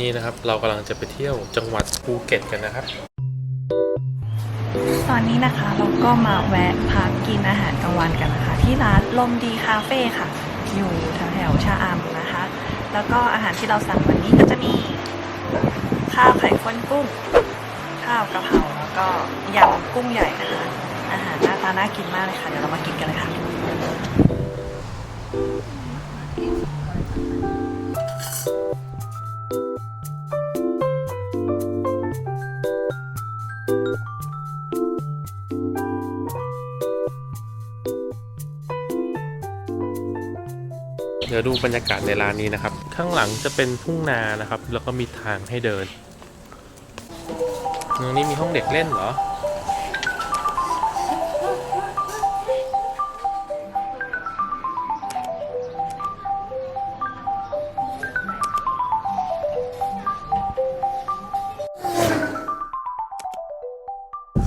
นี่นะครับ เรากำลังจะไปเที่ยวจังหวัดภูเก็ตกันนะครับ ตอนนี้นะคะเราก็มาแวะพักกินอาหารกลางวันกันนะคะ ที่ร้านลมดีคาเฟ่ค่ะ อยู่แถวแถวชะอำนะคะ แล้วก็อาหารที่เราสั่งวันนี้ก็จะมีข้าวไข่ข้นกุ้ง ข้าวกะเพราแล้วก็ยำกุ้งใหญ่นะคะ อาหารหน้าตาน่ากินมากเลยค่ะ เดี๋ยวเรามากินกันเลยค่ะ เดี๋ยวดูบรรยากาศในร้านนี้นะครับ ข้างหลังจะเป็นทุ่งนานะครับ แล้วก็มีทางให้เดินตรงนี้มีห้องเด็กเล่นเหรอ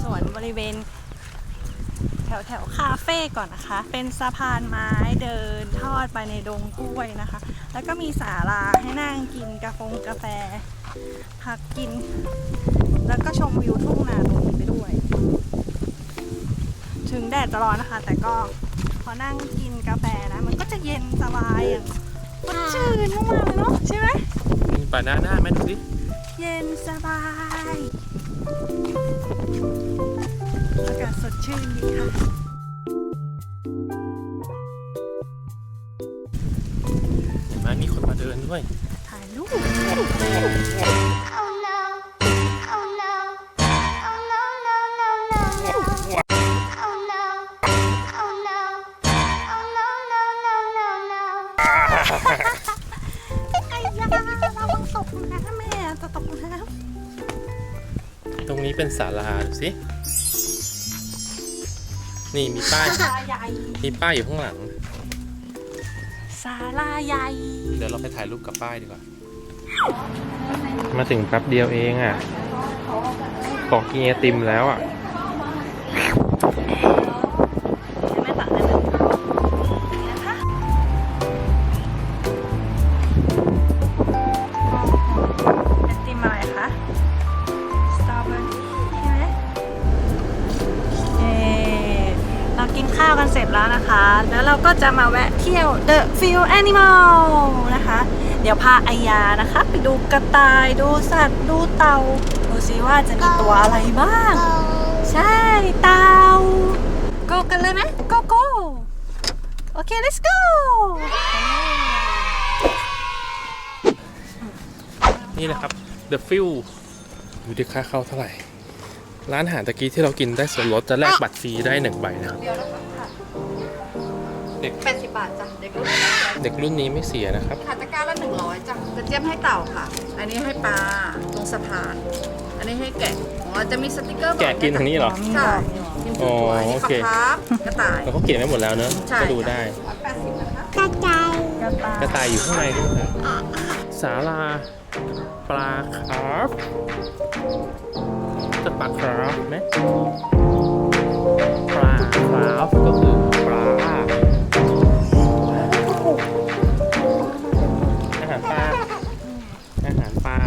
สวนบริเวณ วแถวๆคาเฟ่ก่อนนะคะ เป็นสะพานไม้เดินทอดไปในดงกล้วยนะคะ แล้วก็มีศาลาให้นั่งกินกาแฟกาแฟ พักกิน แล้วก็ชมวิวทุ่งนาตรงนี้ไปด้วย ถึงแดดจะร้อนนะคะ แต่ก็พอนั่งกินกาแฟนะ มันก็จะเย็นสบายอย่างสดชื่นมากๆเลยเนาะใช่ไหมมีบานาน่าไหมดูสิเย็นสบาย สดชื่นดีค่ะ เห็นไหมมีคนมาเดินด้วย ถ่ายรูป Oh no. Oh no. Oh no, no, no, no, no. Oh no. Oh no. Oh no, no, no, no, no. ไอ้ยาระวังตกน้ำแม่จะตกน้ตรงนี้เป็นศาลาดูสิ นี่มีป้ายำศาลาใหญ่มีป้ายอยู่ข้างหลังศาลาใหญ่เดี๋ยวเราไปถ่ายรูปกับป้ายดีกว่า มาถึงแป๊บเดียวเองอะบอกกินไอติมแล้วอะ ข้าวกันเสร็จแล้วนะคะ แล้วเราก็จะมาแวะเที่ยว The Field Animal นะคะ เดี๋ยวพาไอยานะคะ ไปดูกระต่ายดูสัตว์ ดูเต่าดูซิว่าจะมีตัวอะไรบ้าง ใช่เต่า go กันเลยไหม go go โอเค let's go นี่นะครับ The f i e l อยู่ที่ค่าเข้าเท่าไหร่ ร้านอาหารตะกี้ที่เรากินได้ส่วนลดจะแลกบัตรฟรีได้หนึ่งใบนะครับ เด็ก80บาทจ้ะเด็กรุ่นเด็กรุ่นนี้ไม่เสียนะครับขาตะกร้าละ100จ้ะกระเจี๊ยบให้เต่าค่ะ อันนี้ให้ปลาตรงสะพาน อันนี้ให้แกะอ๋อจะมีสติกเกอร์บอกแกะกินทางนี้เหรอ ใช่กินตัวตัวอ๋ออันนี้โอปลาเคคาร์ฟกระต่าย เราก็เขียนไว้หมดแล้วเนอะใช่ ก็ดูได้180นะคะ กระต่ายกระต่ายอยู่ข้างในด้วยนะศาลาปลาคาร์ฟ จะปลาคาร์ฟไหมปลาคาร์ฟก็คือปลาอาหารปลาอาหารปลา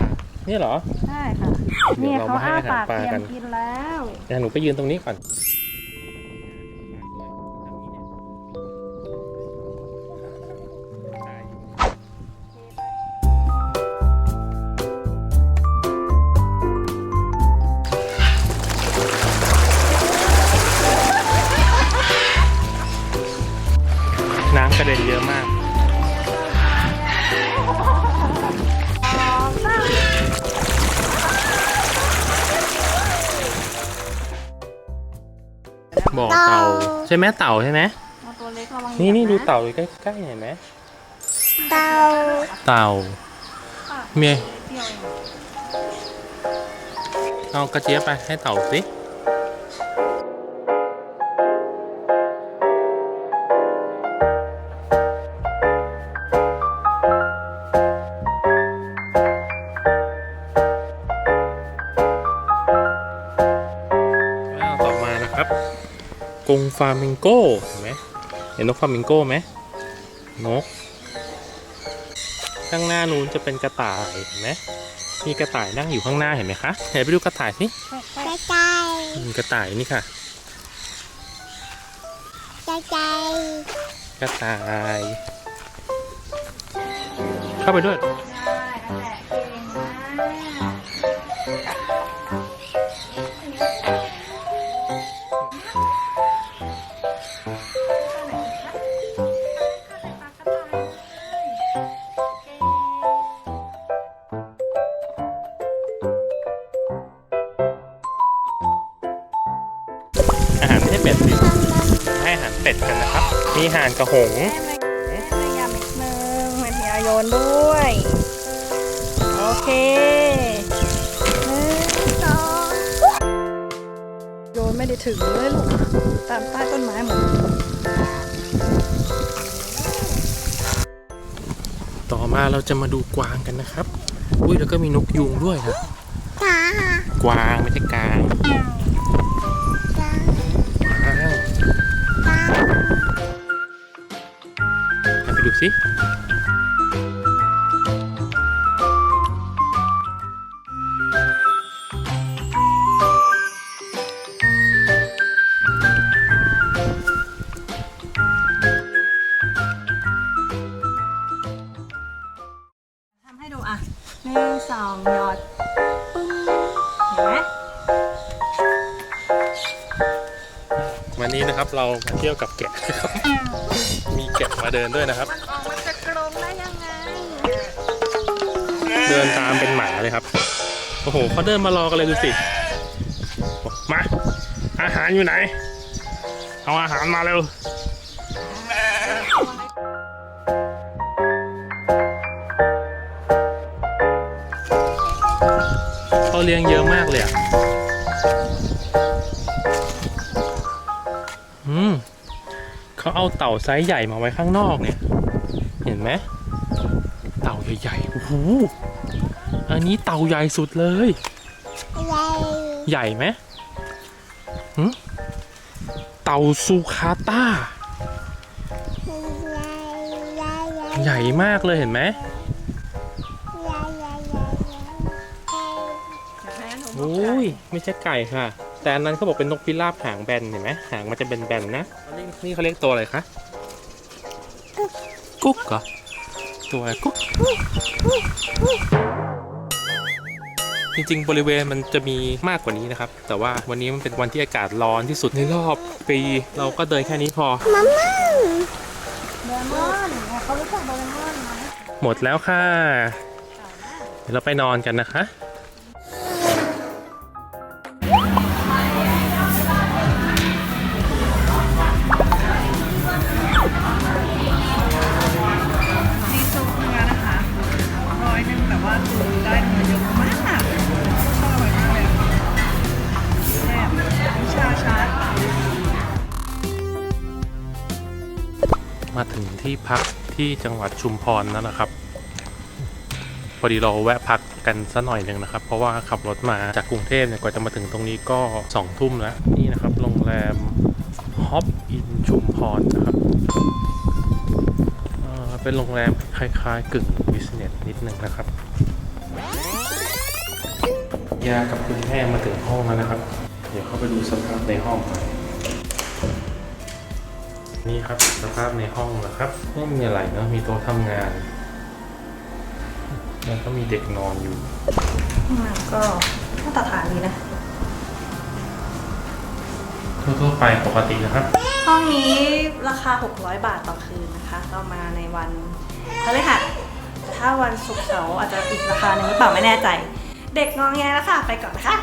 นี่เหรอใช่ค่ะเดี๋ยวเรามาให้อาหารปลากันกินแล้ว เดี๋ยวหนูไปยืนตรงนี้ก่อน เด็นเยอะมาก บ่อเต่า ใช่ไหมเต่าใช่ไหมเอาตัวเล็กระวังนี่นี่เหดูยียบะเต่าอยู่ใกล้ๆเห็นไหม Go. เต่าเมียเที่ยวเอง เอากระเจี๊ยบไปให้เต่าสิ กรงฟามิงโก้เห็นไหมเห็นนกฟามิงโก้ไหมนก ข้างหน้านู้นจะเป็นกระต่ายเห็นไหมมีกระต่ายนั่งอยู่ข้างหน้าเห็นไหมคะไหนไปดูกระต่ายสิใจใจอืมกระต่ายนี่ค่ะใจใจกระต่าย เข้าไปด้วย เป็ดกันนะครับ มีห่านกระหงแม่ไม่ยำนิดนึงแม่ทีอาโยนด้วย โอเคหนึ่งสองโยนไม่ได้ถึงเลยลูกตามใต้ต้นไม้หมดต่อมาเราจะมาดูกวางกันนะครับ อุ้ยแล้วก็มีนกยูงด้วยนะตากวางไม่ใช่กลาง เเรามาเที่ยวกับแกะนะครับมีแกะมาเดินด้วยนะครับมันออกมาจากกรงได้ยังไงเดินตามเป็นหมาเลยครับ โอ้โหเขาเดินมารอกันเลยดูสิบอกมา อาหารอยู่ไหน เอาอาหารมาเร็ว เขาเลี้ยงเยอะมากเลยอะ เขาเอาเต่าไซส์ใหญ่มาไว้ข้างนอกเนี่ย เห็นไหมเต่าใหญ่ๆโอ้โหอันนี้เต่าใหญ่สุดเลย ใหญ่ใหญ่ไหมหึเต่าซูคาต้าใหญ่ใหญ่ใหญ่ใหญ่มากเลยเห็นไหมใหญ่ใหญ่ใหญ่ใหญ่โอ้ยไม่ใช่ไก่ค่ะ แต่อันนั้นเขาบอกเป็นนกพิราบหางแบนเห็นไหมหางมันจะแบนๆนะนี่เขาเรียกตัวอะไรคะกุ๊กเหรอตัวอะไรกุ๊กจริงๆ บริเวณมันจะมีมากกว่านี้นะครับ แต่ว่าวันนี้มันเป็นวันที่อากาศร้อนที่สุดในรอบปี เราก็เดินแค่นี้พอมาม่าโดเรมอนเขารู้จักโดเรมอนไหมหมดแล้วค่ะเดี๋ยวเราไปนอนกันนะคะ ที่พักที่จังหวัดชุมพรแล้วนะครับ พอดีเราแวะพักกันสัหน่อยหนึ่งนะครับ เพราะว่าขับรถมาจากกรุงเทพเนี่ยกว่าจะมาถึงตรงนี้ก็สองทุ่มแล้ว นี่นะครับโรงแรมฮอปอินชุมพรนะครับเเป็นโรงแรมคล้ายๆ กึ่งบิสเนสนิดนึงนะครับยากับคุณแม่มาถึงห้องแล้วนะครับ เดี๋ยวเข้าไปดูสภาพในห้องหน่อย นี่ครับสภาพในห้องนะครับ ไม่มีอะไรเนอะมีโต๊ะทำงาน แล้วก็มีเด็กนอนอยู่มาก็มาตรฐานดีนะ ทั่วๆไปปกตินะครับ ห้องนี้ราคา 600 บาทต่อคืนนะคะเรามาในวันพฤหัสแต่ถ้าวันศุกร์เสาร์อาจจะอีกราคาหนึ่งหรือเปล่าไม่แน่ใจ เด็กงองแงแล้วค่ะ ไปก่อนนะคะ